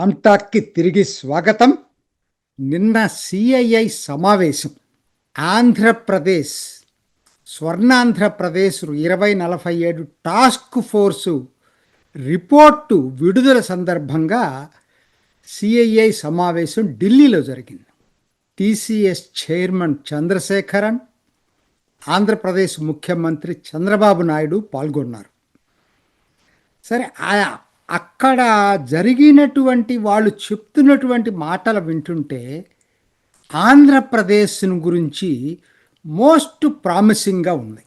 రామ్టాక్కి తిరిగి స్వాగతం. నిన్న సిఐఐ సమావేశం. ఆంధ్రప్రదేశ్ స్వర్ణాంధ్రప్రదేశ్ ఇరవై నలభై ఏడు టాస్క్ ఫోర్సు రిపోర్టు విడుదల సందర్భంగా సిఐఐ సమావేశం ఢిల్లీలో జరిగింది. టీసీఎస్ చైర్మన్ చంద్రశేఖరన్ ఆంధ్రప్రదేశ్ ముఖ్యమంత్రి చంద్రబాబు నాయుడు పాల్గొన్నారు. సరే ఆ- అక్కడ జరిగినటువంటి వాళ్ళు చెప్తున్నటువంటి మాటలు వింటుంటే ఆంధ్రప్రదేశ్ గురించి మోస్ట్ ప్రామిసింగ్గా ఉంది.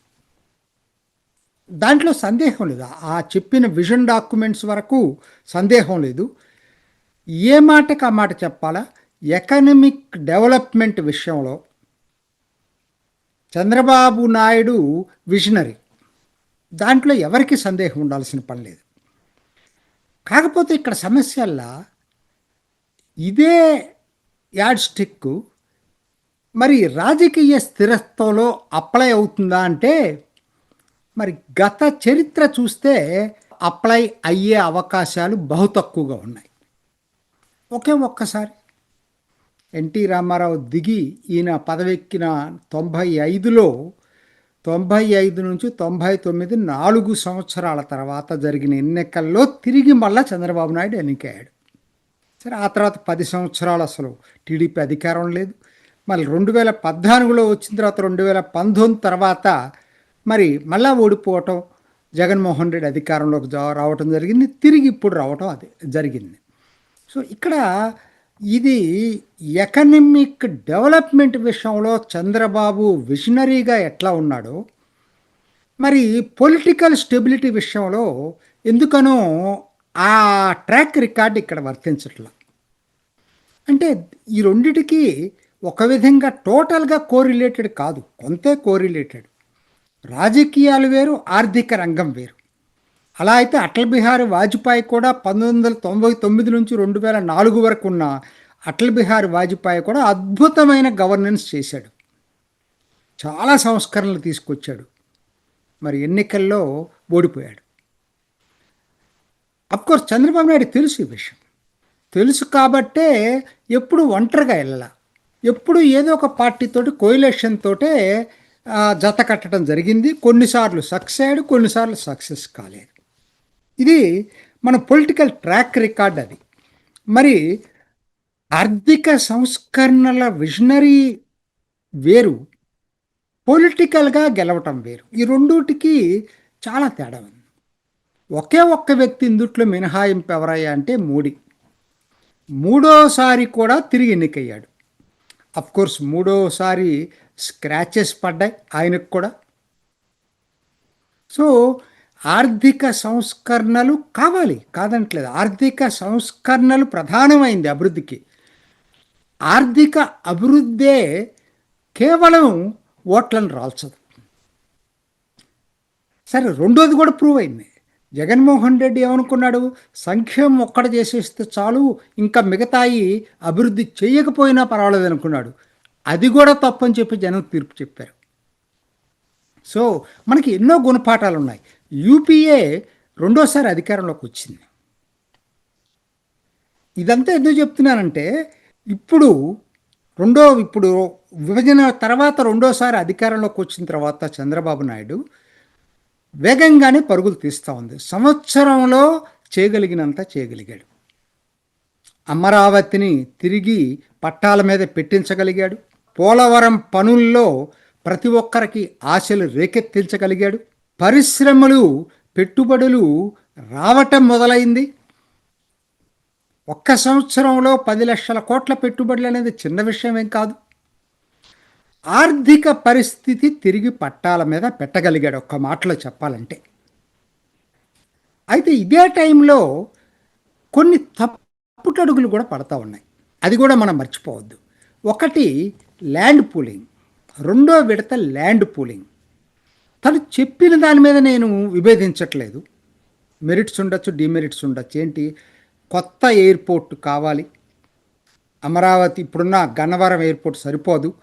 దాంట్లో సందేహం లేదు. ఆ చెప్పిన విజన్ డాక్యుమెంట్స్ వరకు సందేహం లేదు. ఏ మాటకు ఆ మాట చెప్పాలా? ఎకనమిక్ డెవలప్మెంట్ విషయంలో చంద్రబాబు నాయుడు విజనరీ. దాంట్లో ఎవరికి సందేహం ఉండాల్సిన పని లేదు. కాకపోతే ఇక్కడ సమస్యల్లా ఇదే యాడ్ స్టిక్ మరి రాజకీయ స్థిరత్వంలో అప్లై అవుతుందా అంటే మరి గత చరిత్ర చూస్తే అప్లై అయ్యే అవకాశాలు బహు తక్కువగా ఉన్నాయి. ఒకే ఒక్కసారి ఎన్టీ రామారావు దిగి ఈయన పదవెక్కిన తొంభై ఐదులో తొంభై ఐదు నుంచి తొంభై తొమ్మిది నాలుగు సంవత్సరాల తర్వాత జరిగిన ఎన్నికల్లో తిరిగి మళ్ళా చంద్రబాబు నాయుడు ఎన్నికయ్యాడు. సరే ఆ తర్వాత పది సంవత్సరాలు అసలు టీడీపీ అధికారం లేదు. మళ్ళీ రెండు వేల పద్నాలుగులో వచ్చిన తర్వాత రెండు వేల పంతొమ్మిది తర్వాత మరి మళ్ళా ఓడిపోవటం జగన్మోహన్ రెడ్డి అధికారంలోకి రావటం జరిగింది. తిరిగి ఇప్పుడు రావటం అది జరిగింది. సో ఇక్కడ ఇది ఎకనమిక్ డెవలప్మెంట్ విషయంలో చంద్రబాబు విజనరీగా ఎట్లా ఉన్నాడో మరి పొలిటికల్ స్టెబిలిటీ విషయంలో ఎందుకనో ఆ ట్రాక్ రికార్డ్ ఇక్కడ వర్తించట్లా. అంటే ఈ రెండిటికి ఒక విధంగా టోటల్గా కోరిలేటెడ్ కాదు కొంతే కోరిలేటెడ్. రాజకీయాలు వేరు ఆర్థిక రంగం వేరు. అలా అయితే అటల్ బిహారీ వాజ్పేయి కూడా పంతొమ్మిది వందల తొంభై తొమ్మిది నుంచి రెండు వేల నాలుగు వరకు ఉన్న అటల్ బిహారీ వాజ్పేయి కూడా అద్భుతమైన గవర్నెన్స్ చేశాడు. చాలా సంస్కరణలు తీసుకొచ్చాడు. మరి ఎన్నికల్లో ఓడిపోయాడు. అఫ్కోర్స్ చంద్రబాబు నాయుడు తెలుసు ఈ విషయం. తెలుసు కాబట్టే ఎప్పుడు ఒంటరిగా వెళ్ళాల. ఎప్పుడు ఏదో ఒక పార్టీతోటి కోయిలేషన్ తోటే జత కట్టడం జరిగింది. కొన్నిసార్లు సక్సెస్ అయ్యాడు కొన్నిసార్లు సక్సెస్ కాలేదు. ఇది మన పొలిటికల్ ట్రాక్ రికార్డ్ అది. మరి ఆర్థిక సంస్కరణల విజనరీ వేరు పొలిటికల్గా గెలవటం వేరు. ఈ రెండుటికి చాలా తేడా ఉంది. ఒకే ఒక్క వ్యక్తి ఇందుట్లో మినహాయింపు ఎవరయ్యా అంటే మోడీ. మూడోసారి కూడా తిరిగి ఎన్నికయ్యాడు. కోర్స్ మూడోసారి స్క్రాచెస్ పడ్డాయి ఆయనకు కూడా. సో ఆర్థిక సంస్కరణలు కావాలి. కాదంటలేదు ఆర్థిక సంస్కరణలు ప్రధానమైంది అభివృద్ధికి. ఆర్థిక అభివృద్ధే కేవలం ఓట్లను రాల్చదు. సరే రెండోది కూడా ప్రూవ్ అయింది. జగన్మోహన్ రెడ్డి ఏమనుకున్నాడు? సంక్షేమం ఒక్కడ చేసేస్తే చాలు ఇంకా మిగతాయి అభివృద్ధి చేయకపోయినా పర్వాలేదు అనుకున్నాడు. అది కూడా తప్పని చెప్పి జనం తీర్పు చెప్పారు. సో మనకి ఎన్నో గుణపాఠాలు ఉన్నాయి యూపీఏ రెండోసారి అధికారంలోకి వచ్చింది. ఇదంతా ఎందుకు చెప్తున్నానంటే ఇప్పుడు రెండో ఇప్పుడు విభజన తర్వాత రెండోసారి అధికారంలోకి వచ్చిన తర్వాత చంద్రబాబు నాయుడు వేగంగానే పరుగులు తీస్తూ ఉంది. సంవత్సరంలో చేయగలిగినంత చేయగలిగాడు. అమరావతిని తిరిగి పట్టాల మీద పెట్టించగలిగాడు. పోలవరం పనుల్లో ప్రతి ఒక్కరికి ఆశలు రేకెత్తించగలిగాడు. పరిశ్రమలు పెట్టుబడులు రావటం మొదలైంది. ఒక్క సంవత్సరంలో పది లక్షల కోట్ల పెట్టుబడులు అనేది చిన్న విషయం ఏం కాదు. ఆర్థిక పరిస్థితి తిరిగి పట్టాల మీద పెట్టగలిగాడు ఒక్క మాటలో చెప్పాలంటే. అయితే ఇదే టైంలో కొన్ని తప్పుటడుగులు కూడా పడతా ఉన్నాయి. అది కూడా మనం మర్చిపోవద్దు. ఒకటి ల్యాండ్ పూలింగ్ రెండో విడత ల్యాండ్ పూలింగ్. తను చెప్పిన దాని మీద నేను విభేదించట్లేదు. మెరిట్స్ ఉండొచ్చు డిమెరిట్స్ ఉండొచ్చు. ఏంటి? కొత్త ఎయిర్పోర్ట్ కావాలి. అమరావతి ఇప్పుడున్న గన్నవరం ఎయిర్పోర్ట్ సరిపోదు.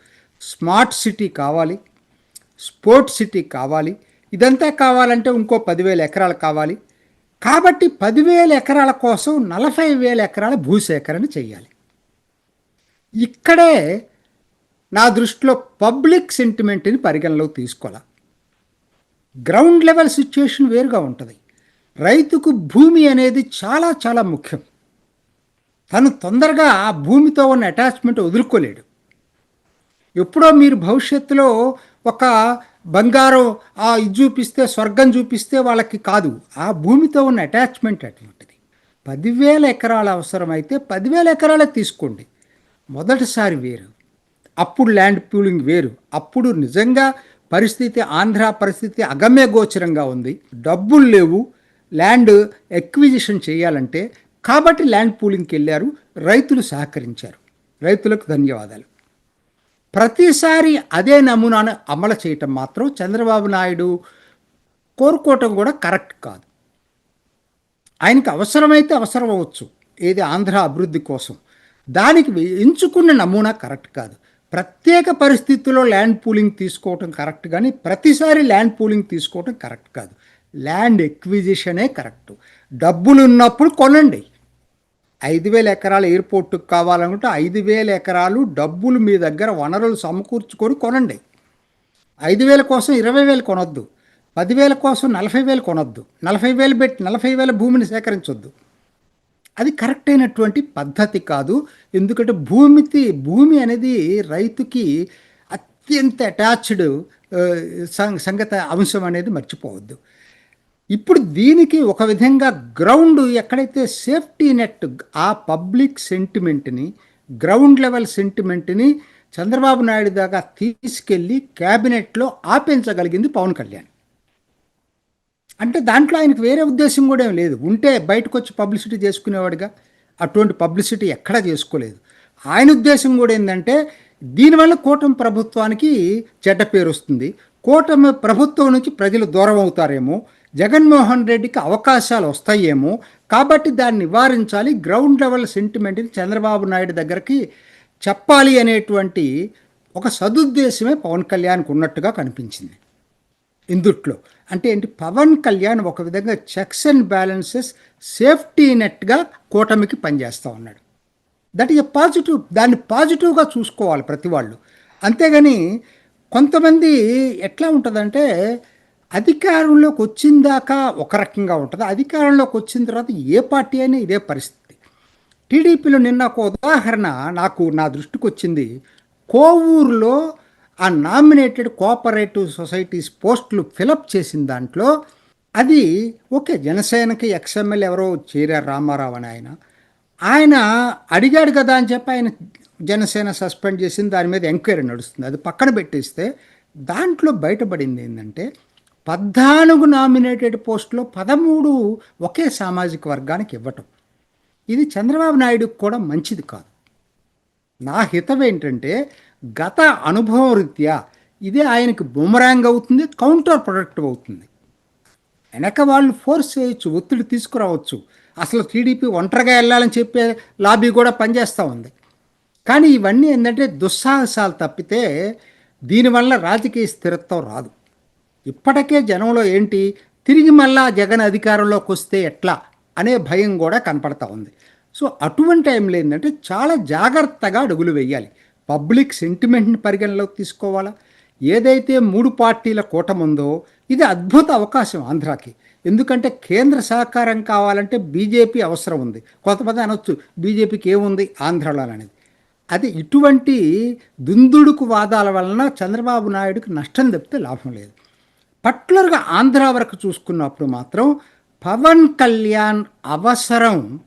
స్మార్ట్ సిటీ కావాలి. స్పోర్ట్స్ సిటీ కావాలి. ఇదంతా కావాలంటే ఇంకో పదివేల ఎకరాలు కావాలి. కాబట్టి పదివేల ఎకరాల కోసం నలభై వేల ఎకరాల భూసేకరణ చేయాలి ఇక్కడే నా దృష్టిలో పబ్లిక్ సెంటిమెంట్ని పరిగణలోకి తీసుకోవాలి? గ్రౌండ్ లెవెల్ సిచ్యుయేషన్ వేరుగా ఉంటుంది. రైతుకు భూమి అనేది చాలా చాలా ముఖ్యం. తను తొందరగా ఆ భూమితో ఉన్న అటాచ్మెంట్ వదులుకోలేడు. ఎప్పుడో మీరు భవిష్యత్తులో ఒక బంగారం ఆ ఇది చూపిస్తే స్వర్గం చూపిస్తే వాళ్ళకి కాదు. ఆ భూమితో ఉన్న అటాచ్మెంట్ అటువంటిది. పదివేల ఎకరాల అవసరమైతే పదివేల ఎకరాలే తీసుకోండి. మొదటిసారి వేరు. అప్పుడు ల్యాండ్ పూలింగ్ వేరు. అప్పుడు నిజంగా పరిస్థితి ఆంధ్ర పరిస్థితి అగమ్య గోచరంగా ఉంది. డబ్బులు లేవు. ల్యాండ్ ఎక్విజిషన్ చేయాలంటే కాబట్టి ల్యాండ్ పూలింగ్కి వెళ్ళారు. రైతులు సహకరించారు. రైతులకు ధన్యవాదాలు. ప్రతిసారి అదే నమూనాను అమలు చేయటం మాత్రం చంద్రబాబు నాయుడు కోరుకోవటం కూడా కరెక్ట్ కాదు. ఆయనకి అవసరమైతే అవసరం అవ్వచ్చు. ఏది ఆంధ్ర అభివృద్ధి కోసం. దానికి ఎంచుకున్న నమూనా కరెక్ట్ కాదు. ప్రత్యేక పరిస్థితుల్లో ల్యాండ్ పూలింగ్ తీసుకోవటం కరెక్ట్ కానీ ప్రతిసారి ల్యాండ్ పూలింగ్ తీసుకోవటం కరెక్ట్ కాదు. ల్యాండ్ ఎక్విజిషనే కరెక్ట్. డబ్బులు ఉన్నప్పుడు కొనండి. ఐదు వేల ఎకరాల ఎయిర్పోర్టుకు కావాలనుకుంటే ఐదు వేల ఎకరాలు డబ్బులు మీ దగ్గర వనరులు సమకూర్చుకొని కొనండి. ఐదు వేల కోసం ఇరవై వేలు కొనొద్దు. పదివేల కోసం నలభై వేలు కొనొద్దు. నలభై వేలు పెట్టి నలభై వేల భూమిని సేకరించొద్దు. అది కరెక్ట్ అయినటువంటి పద్ధతి కాదు. ఎందుకంటే భూమికి భూమి అనేది రైతుకి అత్యంత అటాచ్డ్ సంగత అంశం అనేది మర్చిపోవద్దు. ఇప్పుడు దీనికి ఒక విధంగా గ్రౌండ్ ఎక్కడైతే సేఫ్టీ నెట్ ఆ పబ్లిక్ సెంటిమెంట్ని గ్రౌండ్ లెవెల్ సెంటిమెంట్ని చంద్రబాబు నాయుడు దాకా తీసుకెళ్ళి క్యాబినెట్లో ఆపించగలిగింది పవన్ కళ్యాణ్. అంటే దాంట్లో ఆయనకు వేరే ఉద్దేశం కూడా ఏం లేదు. ఉంటే బయటకు వచ్చి పబ్లిసిటీ చేసుకునేవాడుగా. అటువంటి పబ్లిసిటీ ఎక్కడా చేసుకోలేదు. ఆయన ఉద్దేశం కూడా ఏంటంటే దీనివల్ల కూటమి ప్రభుత్వానికి చెడ్డ పేరు వస్తుంది. కూటమి ప్రభుత్వం నుంచి ప్రజలు దూరం అవుతారేమో జగన్మోహన్ రెడ్డికి అవకాశాలు వస్తాయేమో కాబట్టి దాన్ని నివారించాలి. గ్రౌండ్ లెవెల్ సెంటిమెంట్ని చంద్రబాబు నాయుడు దగ్గరికి చెప్పాలి అనేటువంటి ఒక సదుద్దేశమే పవన్ కళ్యాణ్కి ఉన్నట్టుగా కనిపించింది. ఇందుట్లో. అంటే ఏంటి? పవన్ కళ్యాణ్ ఒక విధంగా చెక్స్ అండ్ బ్యాలెన్సెస్ సేఫ్టీ నెట్గా కూటమికి పనిచేస్తూ ఉన్నాడు. దట్ ఈజ్ పాజిటివ్ దాన్ని పాజిటివ్గా చూసుకోవాలి ప్రతి వాళ్ళు. అంతేగాని కొంతమంది ఎట్లా ఉంటుందంటే అధికారంలోకి వచ్చిన దాకా ఒక రకంగా ఉంటుంది. అధికారంలోకి వచ్చిన తర్వాత ఏ పార్టీ అయినా ఇదే పరిస్థితి. టీడీపీలో నిన్న ఒక ఉదాహరణ నాకు నా దృష్టికి వచ్చింది. కోవూరులో ఆ నామినేటెడ్ కోఆపరేటివ్ సొసైటీస్ పోస్టులు ఫిలప్ చేసిన దాంట్లో అది ఓకే జనసేనకి ఎక్స్ఎమ్ఎల్ ఎవరో చేరారు రామారావు అని ఆయన. ఆయన అడిగాడు కదా అని చెప్పి ఆయన జనసేన సస్పెండ్ చేసింది దాని మీద ఎంక్వైరీ నడుస్తుంది. అది పక్కన పెట్టేస్తే దాంట్లో బయటపడింది ఏంటంటే పద్నాలుగు నామినేటెడ్ పోస్టులో పదమూడు ఒకే సామాజిక వర్గానికి ఇవ్వటం. ఇది చంద్రబాబు నాయుడుకి కూడా మంచిది కాదు. నా హితం ఏంటంటే గత అనుభవం రీత్యా ఇదే ఆయనకి బుమరాంగ్ అవుతుంది కౌంటర్ ప్రొడక్టివ్ అవుతుంది. వెనక వాళ్ళు ఫోర్స్ చేయొచ్చు ఒత్తిడి తీసుకురావచ్చు. అసలు టీడీపీ ఒంటరిగా వెళ్ళాలని చెప్పే లాబీ కూడా పనిచేస్తూ ఉంది. కానీ ఇవన్నీ ఏంటంటే దుస్సాహసాలు తప్పితే దీనివల్ల రాజకీయ స్థిరత్వం రాదు. ఇప్పటికే జనంలో ఏంటి తిరిగి మళ్ళా జగన్ అధికారంలోకి వస్తే ఎట్లా అనే భయం కూడా కనపడతా ఉంది. సో అటువంటి టైంలో ఏంటంటే చాలా జాగ్రత్తగా అడుగులు వేయాలి. పబ్లిక్ సెంటిమెంట్ని పరిగణలోకి తీసుకోవాలా? ఏదైతే మూడు పార్టీల కూటమి ఉందో ఇది అద్భుత అవకాశం ఆంధ్రాకి. ఎందుకంటే కేంద్ర సహకారం కావాలంటే బీజేపీ అవసరం ఉంది. కొంతమంది అనొచ్చు బీజేపీకి ఏముంది? ఆంధ్రలో అనేది. అది ఇటువంటి దుందుడుకు వాదాల వలన చంద్రబాబు నాయుడుకి నష్టం తప్పితే లాభం లేదు. పర్టికులర్గా ఆంధ్ర వరకు చూసుకున్నప్పుడు మాత్రం పవన్ కళ్యాణ్ అవసరం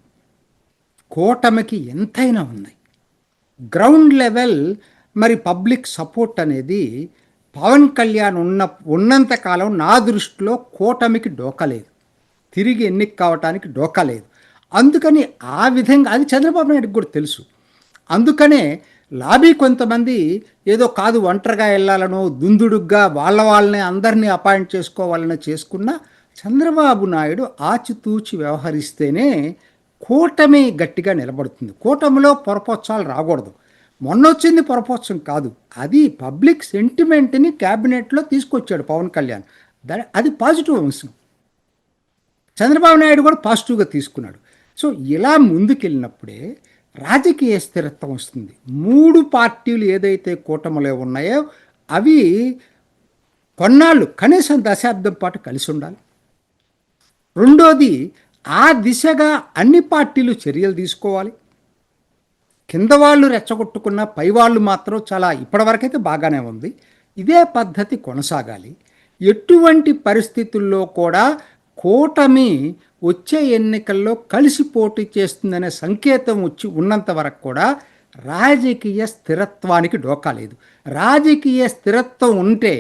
కూటమికి ఎంతైనా ఉంది. గ్రౌండ్ లెవెల్ మరి పబ్లిక్ సపోర్ట్ అనేది పవన్ కళ్యాణ్ ఉన్న ఉన్నంత కాలం నా దృష్టిలో కూటమికి డోకలేదు తిరిగి ఎన్నిక కావటానికి డోకలేదు అందుకని ఆ విధంగా అది చంద్రబాబు నాయుడుకి కూడా తెలుసు. అందుకనే లాబీ కొంతమంది ఏదో కాదు ఒంటరిగా వెళ్ళాలనో దుందుడుగ్గా వాళ్ళ వాళ్ళని అందరినీ అపాయింట్ చేసుకోవాలని చేసుకున్న చంద్రబాబు నాయుడు ఆచితూచి వ్యవహరిస్తేనే కూటమి గట్టిగా నిలబడుతుంది. కూటమిలో పొరపొచ్చాలు రాకూడదు. మొన్న వచ్చింది కాదు. అది పబ్లిక్ సెంటిమెంట్ని క్యాబినెట్లో తీసుకొచ్చాడు పవన్ కళ్యాణ్. దా- అది పాజిటివ్ అంశం. చంద్రబాబు నాయుడు కూడా పాజిటివ్గా తీసుకున్నాడు. సో ఇలా ముందుకెళ్ళినప్పుడే రాజకీయ స్థిరత్వం వస్తుంది. మూడు పార్టీలు ఏదైతే కూటమిలో ఉన్నాయో అవి కొన్నాళ్ళు కనీసం దశాబ్దం పాటు కలిసి ఉండాలి. రెండోది ఆ దిశగా అన్ని పార్టీలు చర్యలు తీసుకోవాలి. కింద వాళ్ళు రెచ్చగొట్టుకున్న పై వాళ్ళు మాత్రం చాలా ఇప్పటివరకైతే బాగానే ఉంది. ఇదే పద్ధతి కొనసాగాలి. ఎటువంటి పరిస్థితుల్లో కూడా కూటమి వచ్చే ఎన్నికల్లో కలిసి పోటీ చేస్తుందనే సంకేతం వచ్చి ఉన్నంత వరకు కూడా రాజకీయ స్థిరత్వానికి డోకా లేదు. రాజకీయ స్థిరత్వం ఉంటే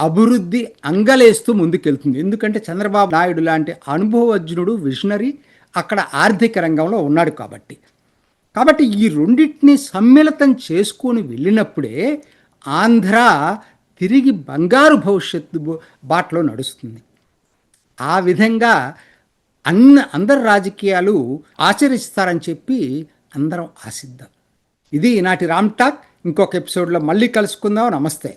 అభివృద్ధి అంగలేస్తూ ముందుకెళ్తుంది. ఎందుకంటే చంద్రబాబు నాయుడు లాంటి అనుభవజ్ఞుడు విషనరీ అక్కడ ఆర్థిక రంగంలో ఉన్నాడు కాబట్టి. కాబట్టి ఈ రెండింటిని సమ్మిళితం చేసుకొని వెళ్ళినప్పుడే ఆంధ్ర తిరిగి బంగారు భవిష్యత్తు బాటలో నడుస్తుంది. ఆ విధంగా అన్న అందరి రాజకీయాలు ఆచరిస్తారని చెప్పి అందరం ఆశిద్దాం. ఇది ఈనాటి రామ్ టాక్. ఇంకొక ఎపిసోడ్లో మళ్ళీ కలుసుకుందాం. నమస్తే.